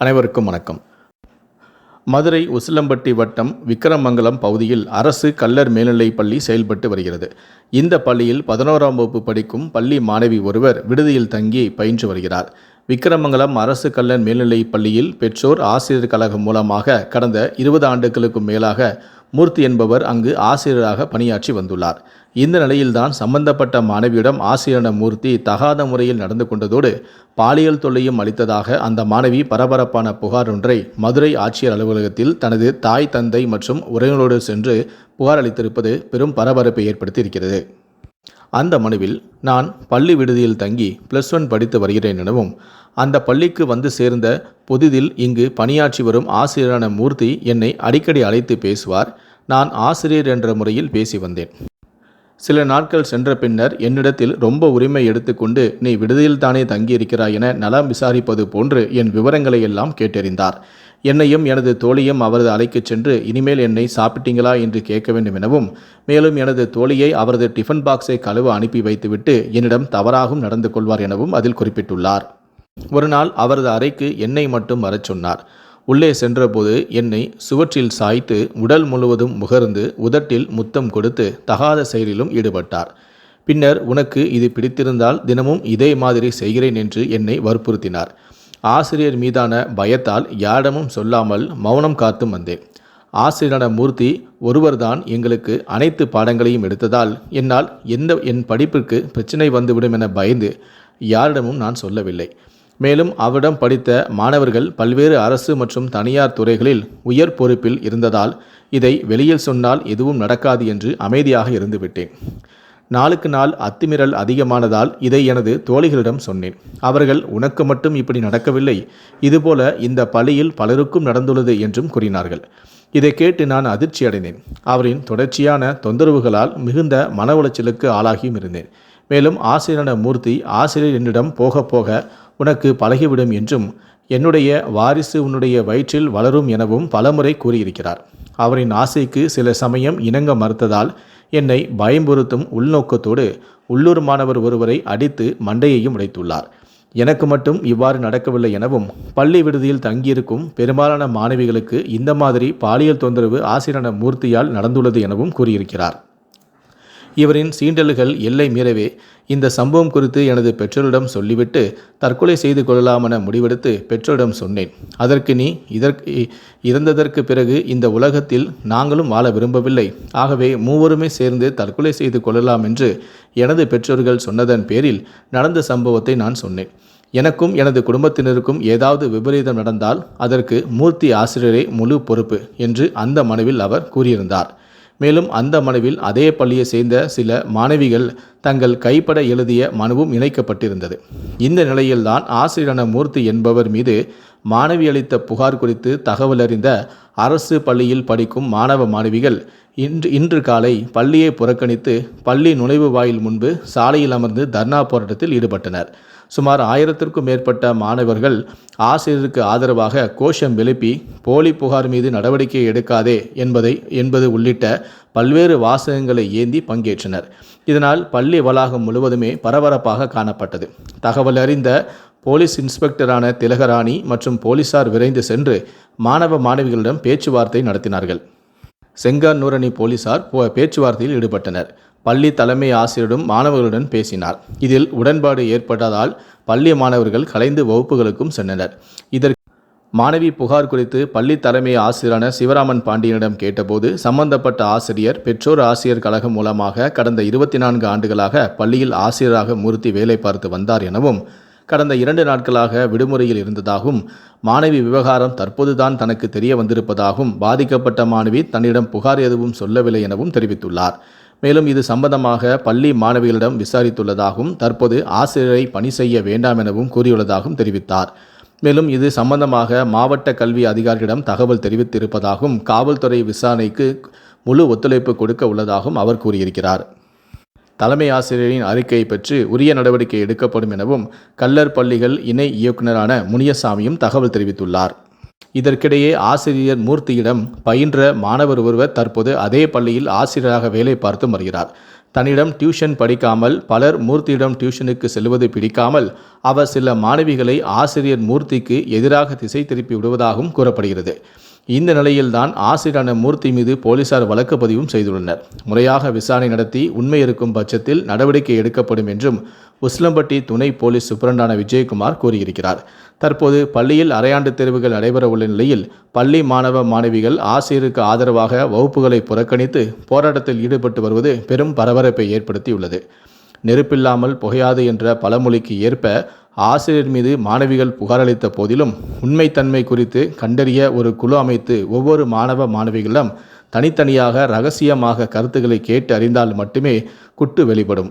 அனைவருக்கும் வணக்கம். மதுரை உசிலம்பட்டி வட்டம் விக்கிரமங்கலம் பகுதியில் அரசு கல்லர் மேல்நிலைப் பள்ளி செயல்பட்டு வருகிறது. இந்த பள்ளியில் பதினோராம் வகுப்பு படிக்கும் பள்ளி மாணவி ஒருவர் விடுதியில் தங்கி பயின்று வருகிறார். விக்கிரமங்கலம் அரசு கல்லர் மேல்நிலைப் பள்ளியில் பெற்றோர் ஆசிரியர் கழகம் மூலமாக கடந்த இருபது ஆண்டுகளுக்கும் மேலாக மூர்த்தி என்பவர் அங்கு ஆசிரியராக பணியாற்றி வந்துள்ளார். இந்த நிலையில்தான் சம்பந்தப்பட்ட மாணவியிடம் ஆசிரியரான மூர்த்தி தகாத முறையில் நடந்து கொண்டதோடு பாலியல் தொல்லையும் அளித்ததாக அந்த மாணவி பரபரப்பான புகார் ஒன்றை மதுரை ஆட்சியர் அலுவலகத்தில் தனது தாய் தந்தை மற்றும் உறவினரோடு சென்று புகார் அளித்திருப்பது பெரும் பரபரப்பை ஏற்படுத்தியிருக்கிறது. அந்த மனுவில் நான் பள்ளி விடுதியில் தங்கி ப்ளஸ் ஒன் படித்து வருகிறேன் எனவும் அந்த பள்ளிக்கு வந்து சேர்ந்த புதிதில் இங்கு பணியாற்றி வரும் ஆசிரியரான மூர்த்தி என்னை அடிக்கடி அழைத்து பேசுவார். நான் ஆசிரியர் என்ற முறையில் பேசி வந்தேன். சில நாட்கள் சென்ற பின்னர் என்னிடத்தில் ரொம்ப உரிமை எடுத்துக்கொண்டு நீ விடுதியில் தானே தங்கியிருக்கிறாய் என நலம் விசாரிப்பது போன்று என் விவரங்களை எல்லாம் கேட்டறிந்தார். என்னையும் எனது தோழியும் அவரது அறைக்குச் சென்று இனிமேல் என்னை சாப்பிட்டீங்களா? என்று கேட்க வேண்டும் எனவும் மேலும் எனது தோழியை அவரது டிஃபன் பாக்ஸை கழுவ அனுப்பி வைத்துவிட்டு என்னிடம் தவறாகவும் நடந்து கொள்வார் எனவும் அதில் குறிப்பிட்டுள்ளார். ஒரு நாள் அவரது அறைக்கு என்னை மட்டும் வரச் சொன்னார். உள்ளே சென்றபோது என்னை சுவற்றில் சாய்த்து உடல் முழுவதும் முகர்ந்து உதட்டில் முத்தம் கொடுத்து தகாத செயலிலும் ஈடுபட்டார். பின்னர் உனக்கு இது பிடித்திருந்தால் தினமும் இதே மாதிரி செய்கிறேன் என்று என்னை வற்புறுத்தினார். ஆசிரியர் மீதான பயத்தால் யாரிடமும் சொல்லாமல் மௌனம் காத்தும் வந்தேன். ஆசிரியரான மூர்த்தி ஒருவர்தான் எங்களுக்கு அனைத்து பாடங்களையும் எடுத்ததால் என்னால் எந்த என் படிப்பிற்கு பிரச்சனை வந்துவிடும் என பயந்து யாரிடமும் நான் சொல்லவில்லை. மேலும் அவரிடம் படித்த மாணவர்கள் பல்வேறு அரசு மற்றும் தனியார் துறைகளில் உயர் பொறுப்பில் இருந்ததால் இதை வெளியில் சொன்னால் எதுவும் நடக்காது என்று அமைதியாக இருந்துவிட்டேன். நாளுக்கு நாள் அத்துமீறல் அதிகமானதால் இதை எனது தோழிகளிடம் சொன்னேன். அவர்கள் உனக்கு மட்டும் இப்படி நடக்கவில்லை. இதுபோல இந்த பள்ளியில் பலருக்கும் நடந்துள்ளது என்றும் கூறினார்கள். இதை கேட்டு நான் அதிர்ச்சி அடைந்தேன். அவரின் தொடர்ச்சியான தொந்தரவுகளால் மிகுந்த மன உளைச்சலுக்கு ஆளாகியும் இருந்தேன். மேலும் ஆசிரியரான மூர்த்தி ஆசிரியர் என்னிடம் போக போக உனக்கு பழகிவிடும் என்றும் என்னுடைய வாரிசு உன்னுடைய வயிற்றில் வளரும் எனவும் பலமுறை கூறியிருக்கிறார். அவரின் ஆசைக்கு சில சமயம் இணங்க மறுத்ததால் என்னை பயம்புறுத்தும் உள்நோக்கத்தோடு உள்ளூர் மாணவர் ஒருவரை அடித்து மண்டையையும் உடைத்துள்ளார். எனக்கு மட்டும் இவ்வாறு நடக்கவில்லை எனவும் பள்ளி விடுதியில் தங்கியிருக்கும் பெரும்பாலான மாணவிகளுக்கு இந்த மாதிரி பாலியல் தொந்தரவு ஆசிரியரான மூர்த்தியால் நடந்துள்ளது எனவும் கூறியிருக்கிறார். இவரின் சீண்டல்கள் எல்லை மீறவே இந்த சம்பவம் குறித்து எனது பெற்றோரிடம் சொல்லிவிட்டு தற்கொலை செய்து கொள்ளலாமென முடிவெடுத்து பெற்றோரிடம் சொன்னேன். அதற்கு நீ இதற்கு இறந்ததற்கு பிறகு இந்த உலகத்தில் நாங்களும் வாழ விரும்பவில்லை. ஆகவே மூவருமே சேர்ந்து தற்கொலை செய்து கொள்ளலாம் என்று எனது பெற்றோர்கள் சொன்னதன் பேரில் நடந்த சம்பவத்தை நான் சொன்னேன். எனக்கும் எனது குடும்பத்தினருக்கும் ஏதாவது விபரீதம் நடந்தால் அதற்கு மூர்த்தி ஆசிரியரே முழு பொறுப்பு என்று அந்த மனுவில் அவர் கூறியிருந்தார். மேலும் அந்த மனுவில் அதே பள்ளியை சேர்ந்த சில மாணவிகள் தங்கள் கைப்பட எழுதிய மனுவும் இணைக்கப்பட்டிருந்தது. இந்த நிலையில்தான் ஆசிரியரான மூர்த்தி என்பவர் மீது மாணவி அளித்த புகார் குறித்து தகவல் அறிந்த அரசு பள்ளியில் படிக்கும் மாணவ மாணவிகள் இன்று இன்று காலை பள்ளியை புறக்கணித்து பள்ளி நுழைவு வாயில் முன்பு சாலையில் அமர்ந்து தர்ணா போராட்டத்தில் ஈடுபட்டனர். சுமார் ஆயிரத்திற்கும் மேற்பட்ட மாணவர்கள் ஆசிரியருக்கு ஆதரவாக கோஷம் எழுப்பி போலி புகார் மீது நடவடிக்கை எடுக்காதே என்பதை என்பது உள்ளிட்ட பல்வேறு வாசகங்களை ஏந்தி பங்கேற்றனர். இதனால் பள்ளி வளாகம் முழுவதுமே பரபரப்பாக காணப்பட்டது. தகவல் அறிந்த போலீஸ் இன்ஸ்பெக்டரான திலகராணி மற்றும் போலீசார் விரைந்து சென்று மாணவ மாணவிகளிடம் பேச்சுவார்த்தை நடத்தினார்கள். செங்கார் நூரணி போலீசார் போ- பேச்சுவார்த்தையில் ஈடுபட்டனர். பள்ளி தலைமை ஆசிரியரும் மாணவர்களுடன் பேசினார். இதில் உடன்பாடு ஏற்பட்டதால் பள்ளி மாணவர்கள் கலைந்து வகுப்புகளுக்கும் சென்றனர். இதற்கு மாணவி புகார் குறித்து பள்ளி தலைமை ஆசிரியரான சிவராமன் பாண்டியனிடம் கேட்டபோது சம்பந்தப்பட்ட ஆசிரியர் பெற்றோர் ஆசிரியர் கழகம் மூலமாக கடந்த இருபத்தி நான்கு ஆண்டுகளாக பள்ளியில் ஆசிரியராக மூர்த்தி வேலை பார்த்து வந்தார் எனவும் கடந்த இரண்டு நாட்களாக விடுமுறையில் இருந்ததாகவும் மாணவி விவகாரம் தற்போதுதான் தனக்கு தெரிய வந்திருப்பதாகவும் பாதிக்கப்பட்ட மாணவி தன்னிடம் புகார் எதுவும் சொல்லவில்லை எனவும் தெரிவித்துள்ளார். மேலும் இது சம்பந்தமாக பள்ளி மாணவிகளிடம் விசாரித்துள்ளதாகவும் தற்போது ஆசிரியரை பணி செய்ய வேண்டாம் எனவும் கூறியுள்ளதாகவும் தெரிவித்தார். மேலும் இது சம்பந்தமாக மாவட்ட கல்வி அதிகாரிகளிடம் தகவல் தெரிவித்திருப்பதாகவும் காவல்துறை விசாரணைக்கு முழு ஒத்துழைப்பு கொடுக்க உள்ளதாகவும் அவர் கூறியிருக்கிறார். தலைமை ஆசிரியரின் அறிக்கையை பெற்று உரிய நடவடிக்கை எடுக்கப்படும் எனவும் கல்லர் பள்ளிகள் இணை இயக்குநரான முனியசாமியும் தகவல் தெரிவித்துள்ளார். இதற்கிடையே ஆசிரியர் மூர்த்தியிடம் பயின்ற மாணவர் ஒருவர் தற்போது அதே பள்ளியில் ஆசிரியராக வேலை பார்த்து வருகிறார். தன்னிடம் டியூஷன் படிக்காமல் பலர் மூர்த்தியிடம் டியூஷனுக்கு செல்வது பிடிக்காமல் அவர் சில மாணவிகளை ஆசிரியர் மூர்த்திக்கு எதிராக திசை திருப்பி விடுவதாகவும் கூறப்படுகிறது. இந்த நிலையில்தான் ஆசிரியரான மூர்த்தி மீது போலீசார் வழக்கு பதிவும் செய்துள்ளனர். முறையாக விசாரணை நடத்தி உண்மை இருக்கும் பட்சத்தில் நடவடிக்கை எடுக்கப்படும் என்றும் உஸ்லம்பட்டி துணை போலீஸ் சூப்பரண்டான விஜயகுமார் கூறியிருக்கிறார். தற்போது பள்ளியில் அரையாண்டு தேர்வுகள் நடைபெறவுள்ள நிலையில் பள்ளி மாணவ மாணவிகள் ஆசிரியருக்கு ஆதரவாக வகுப்புகளை புறக்கணித்து போராட்டத்தில் ஈடுபட்டு வருவது பெரும் பரபரப்பை ஏற்படுத்தியுள்ளது. நெருப்பில்லாமல் புகையாது என்ற பழமொழிக்கு ஏற்ப ஆசிரியர் மீது மாணவிகள் புகார் அளித்த போதிலும் உண்மைத்தன்மை குறித்து கண்டறிய ஒரு குழு அமைத்து ஒவ்வொரு மாணவ மாணவிகளிடம் தனித்தனியாக ரகசியமாக கருத்துக்களை கேட்டு அறிந்தால் மட்டுமே குட்டு வெளிப்படும்.